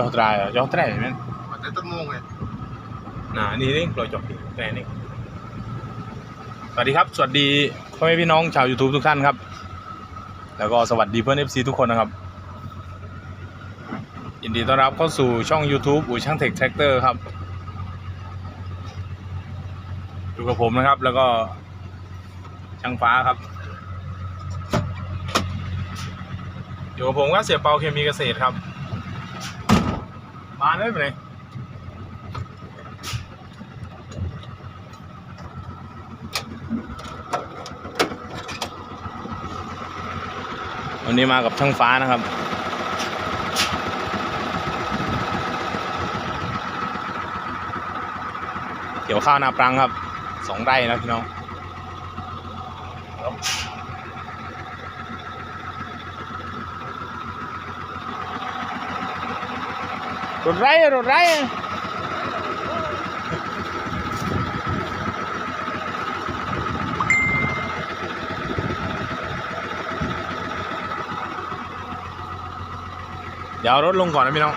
จอตรายเหรอจอแตรไหมมันได้ต้นโมงไงน่ะนี่นี่ปล่อยจอกแตรนี่สวัสดีครับ สวัสดีพ่อแม่พี่น้องชาว YouTube ทุกท่านครับ แล้วก็สวัสดีเพื่อน FC ทุกคนนะครับ ยินดีต้อนรับเข้าสู่ช่อง YouTube อู่ช่างเทคแท็กเตอร์ครับ อยู่กับผมนะครับ แล้วก็ช่างฟ้าครับ อยู่กับผมก็เสียเปาเคมีเกษตรครับ มาเลยไปเลยวันนี้มากับช่างฟ้านะครับเกี่ยวข้าวนาปรังครับสองไร่นะพี่น้อง รถไรรถไรเดี๋ยวเอารถลงก่อนนะพี่น้อง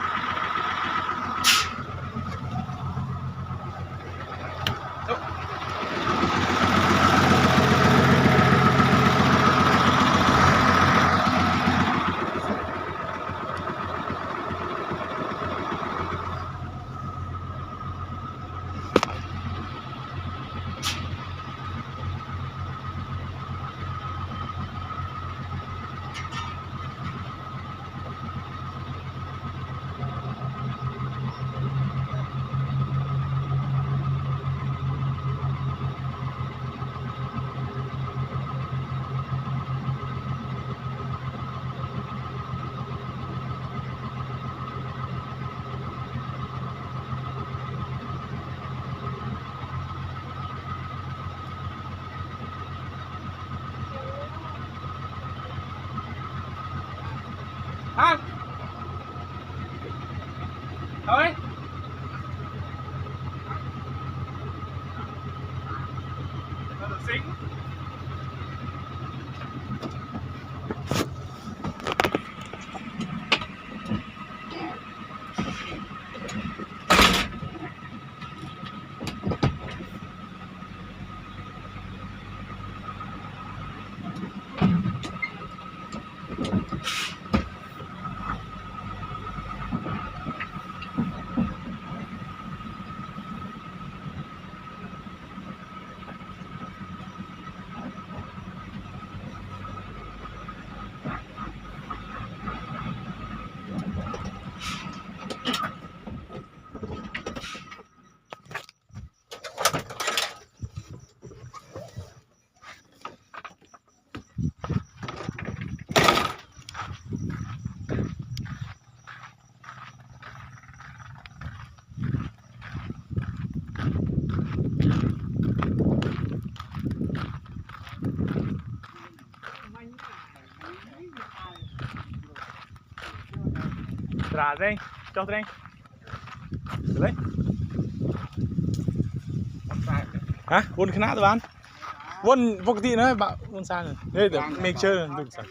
ตินะบะวนซ้ายเลยเฮ้ยเดี๋ยว make sure ดูสัก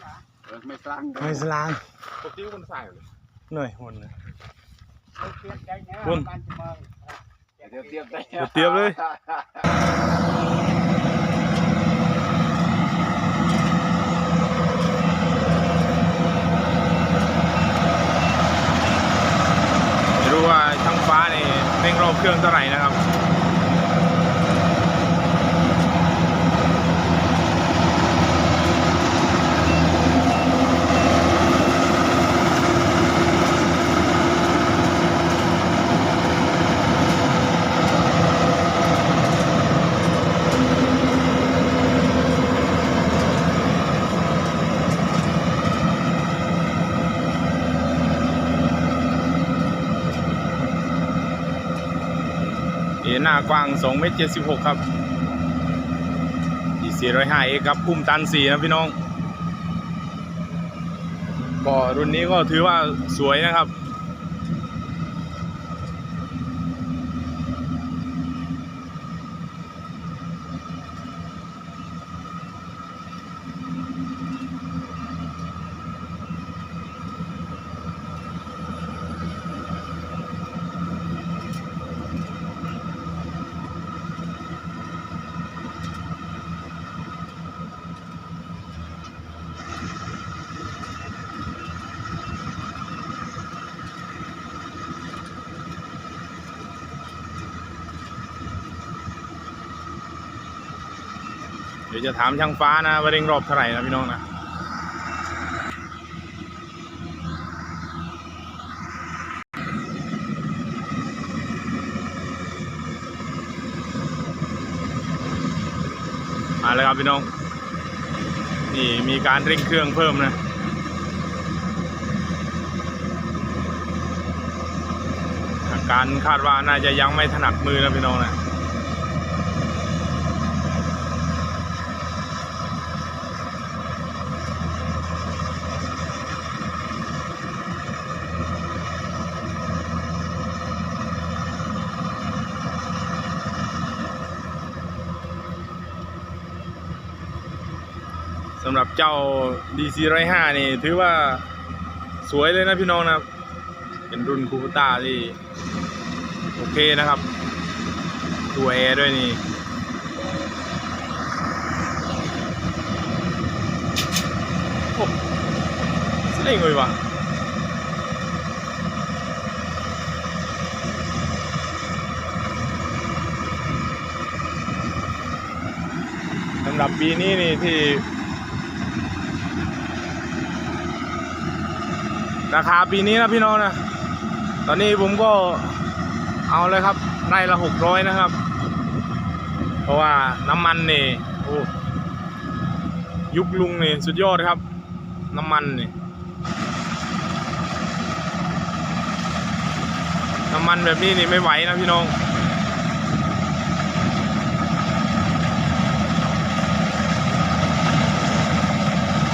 ไม่สร้างไม่สลางปกติมันใส่เลย หน่อยวนเลย เดี๋ยวเตรียมได้ เดี๋ยวเตรียมเลย ไม่รู้ว่าช่างฟ้าเนี่ยเร่งรอบเครื่องเท่าไหร่นะครับ เอ หน้ากว้าง2เมตร76 ครับอี405เอครับพุ่มตัน4นะพี่น้องก็รุ่นนี้ก็ถือว่าสวยนะครับ ดี๋ยวจะถามช่างฟ้านะว่าเร่งรอบเท่าไหร่นะพี่น้องนะมาแล้วครับพี่น้อง นี่มีการเร่งเครื่องเพิ่มนะการคาดว่าน่าจะยังไม่ถนัดมือนะพี่น้องนะ เจ้า DC 1 5นี่ ถือว่าสวยเลยนะพี่น้องนะเป็นรุ่นคูปต้าที่ โอเคนะครับ ตัวแอร์ด้วยนี่โอ้สเล่งเลยวะสำหรับปีนี้นี่ที่ ราคาปีนี้นะพี่น้องนะ ตอนนี้ผมก็เอาเลยครับไร่ละหกร้อยนะครับ เพราะว่าน้ำมันนี่โอ้ยุคลุงนี่สุดยอดครับ น้ำมันนี่น้ำมันแบบนี้นี่ไม่ไหวนะพี่น้อง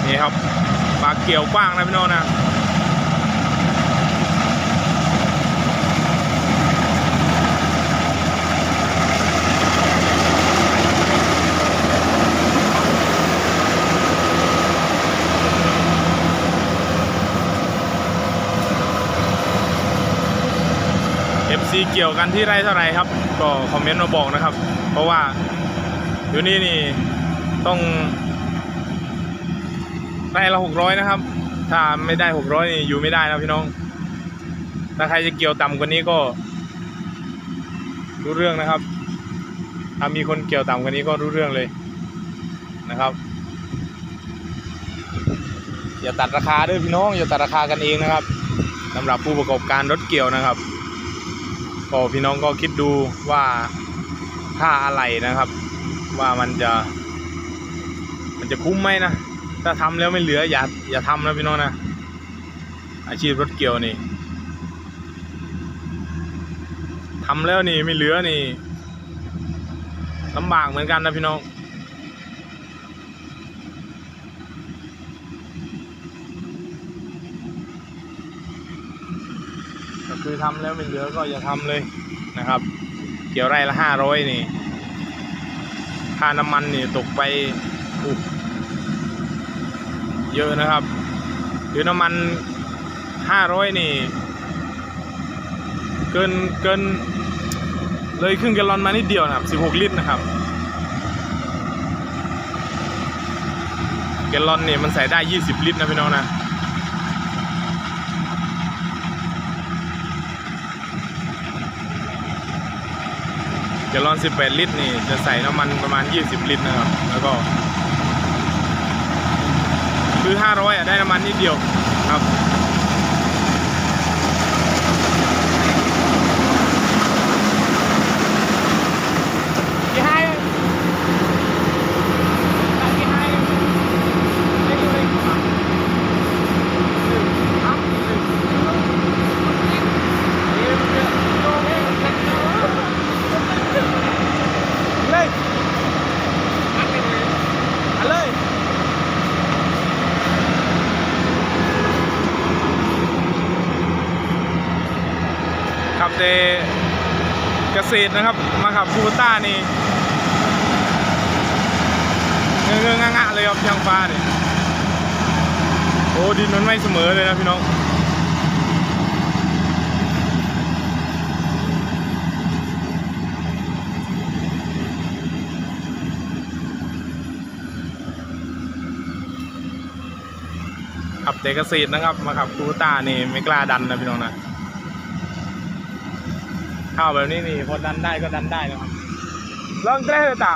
นี่ครับปลาเกี่ยวกว้างนะพี่น้องนะ FC เกี่ยวกันที่ไร่เท่าไรครับ ก็คอมเมนต์มาบอกนะครับ เพราะว่าอยู่นี่นี่ต้องไร่ละหกร้อยนะครับ ถ้าไม่ได้หกร้อยนี่อยู่ไม่ได้นะพี่น้อง ถ้าใครจะเกี่ยวต่ำกว่านี้ก็รู้เรื่องนะครับ ถ้ามีคนเกี่ยวต่ำกว่านี้ก็รู้เรื่องเลยนะครับ อย่าตัดราคาด้วยพี่น้อง อย่าตัดราคากันเองนะครับสำหรับผู้ประกอบการรถเกี่ยวนะครับ ก็พี่น้องก็คิดดูว่าค่าอะไรนะครับ ว่ามันจะ มันจะคุ้มไหมนะถ้าทำแล้วไม่เหลืออย่าอย่าทำนะพี่น้องนะอาชีพรถเกี่ยวนี่ทำแล้วนี่ไม่เหลือนี่ลำบากเหมือนกันนะพี่น้อง คือทำแล้วไม่เหลือก็อย่าทำเลยนะครับ เกี่ยวไร่ละห้าร้อยนี่ค่าน้ำมันนี่ตกไปอุ๊ยเยอะนะครับ หรือน้ำมันห้าร้อยนี่ เกินเกินเลยครึ่งแกลลอนมานิดเดียวนะครับสิบหกลิตรนะครับแกลลอนนี่มันใส่ได้ยี่สิบลิตรนะพี่น้องนะ แกลลอน 18 ลิตรนี่จะใส่น้ำมันประมาณ 20 ลิตรนะครับ แล้วก็คือ 500อะได้น้ำมันนิดเดียวครับ กี่ให้กี่ให้เล็กเลยเลยอันเลย ขับเตเกษตรนะครับ มาขับคูต้านี่เงื้องงะเลยครับช่างฟ้าเนี่ยโอ้ดินมันไม่เสมอเลยนะพี่น้องขับเตะเกษตรนะครับ มาขับคูต้านี่ไม่กล้าดันนะพี่น้องนะ ข้าวแบบนี้นี่พอดันได้ก็ดันได้นะครับลองเตะตา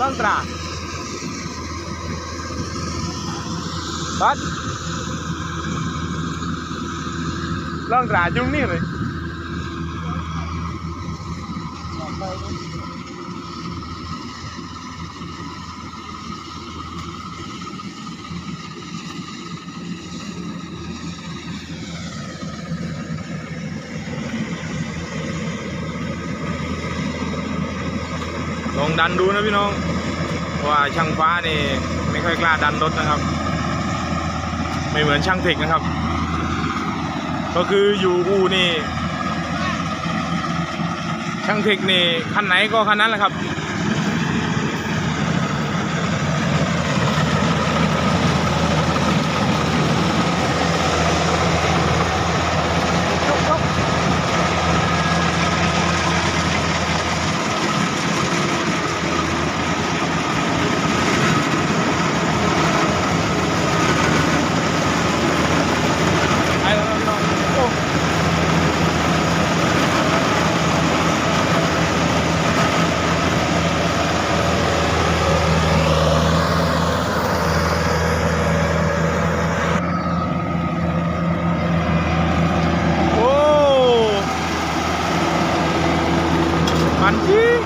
ลองตราบัดลองตราจุ่มนี่เลย ลองดันดูนะพี่น้องว่าช่างฟ้านี่ไม่ค่อยกล้าดันรถนะครับ ไม่เหมือนช่างเทคนะครับ ก็คืออยู่อู่นี่ ช่างเทคนี่คันไหนก็คันนั้นแหละครับ ไปแล้วครับพี่น้องโอ้โอ้ันจริง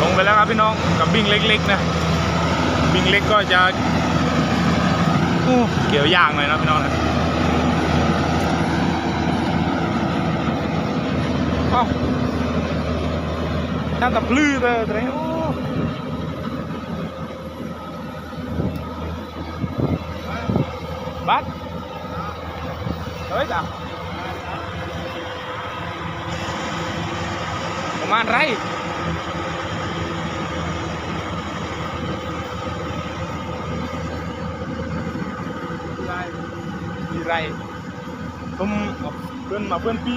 ลงไปแล้วครับพี่น้องกับบิ้งเล็กๆนะบิ้งเล็กก็จะ เกี่ยวยากหน่อยนะพี่น้องนะเอ้าท่านตะพลื้อเลยต่ไหนโอ้บัสเฮ้ยจ้ะประมาณไร มีไรผมเอาเพื่อนมาเพื่อนปี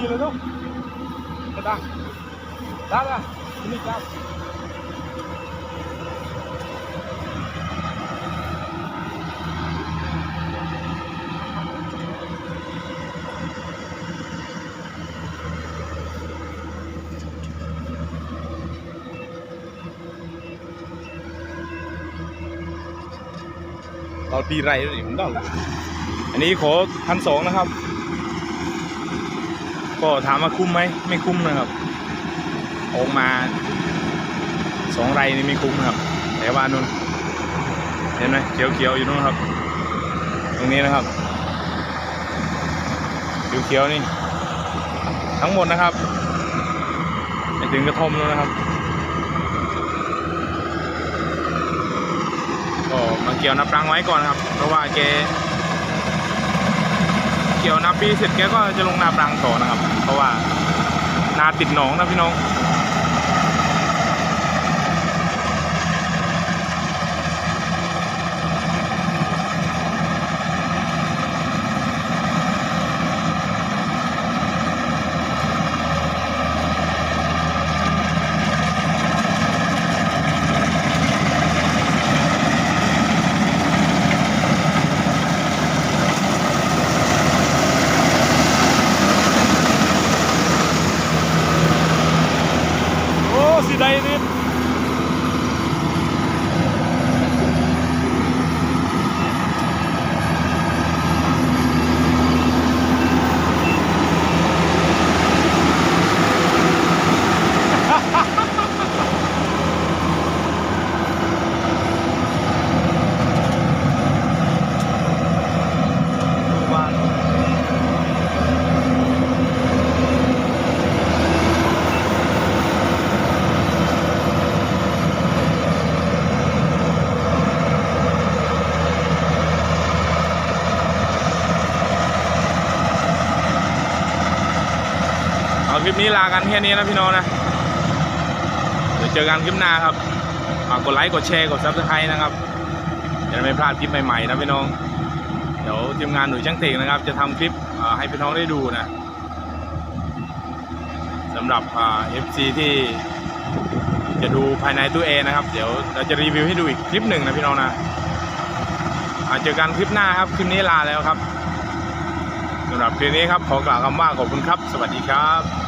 เลยทุกมาตาได้ละนี่ครับเราปีไรแล้วนี่ผมต้องอันนี้ขอพันสองนะครับ ก็ถามว่าคุ้มไหมไม่คุ้มนะครับ ออกมาสองไรนี่ไม่คุ้มนะครับแต่ว่านู่นเห็นไหมเขียวๆอยู่นู่นครับ ตรงนี้นะครับเขียวๆนี่ ทั้งหมดนะครับไปถึงกระทอมแล้วนะครับ ก็มาเกี่ยวนับรังไว้ก่อนนะครับ เพราะว่าแก กี่ยวนาปีเสร็จแกก็จะลงนาปรังต่อนะครับ เพราะว่านาติดหนองนะพี่น้อง กันแค่นี้นะพี่น้องนะ เดี๋ยวเจอกันคลิปหน้าครับฝากกดไลค์กดแชร์กดซับสไครต์นะครับจะได้ไม่พลาดคลิปใหม่ๆนะพี่น้อง เดี๋ยวทีมงานหนุ่ยช่างเทคนะครับ จะทำคลิปให้พี่น้องได้ดูนะสสำหรับเอ่า FC ที่จะดูภายในตู้เอนะครับ เดี๋ยวเราจะรีวิวให้ดูอีกคลิปหนึ่งนะพี่น้องนะอ่าเจอกันคลิปหน้าครับ คลิปนี้ลาแล้วครับสำหรับคลิปนี้ครับ ขอกล่าวคำว่าขอบคุณครับ สวัสดีครับ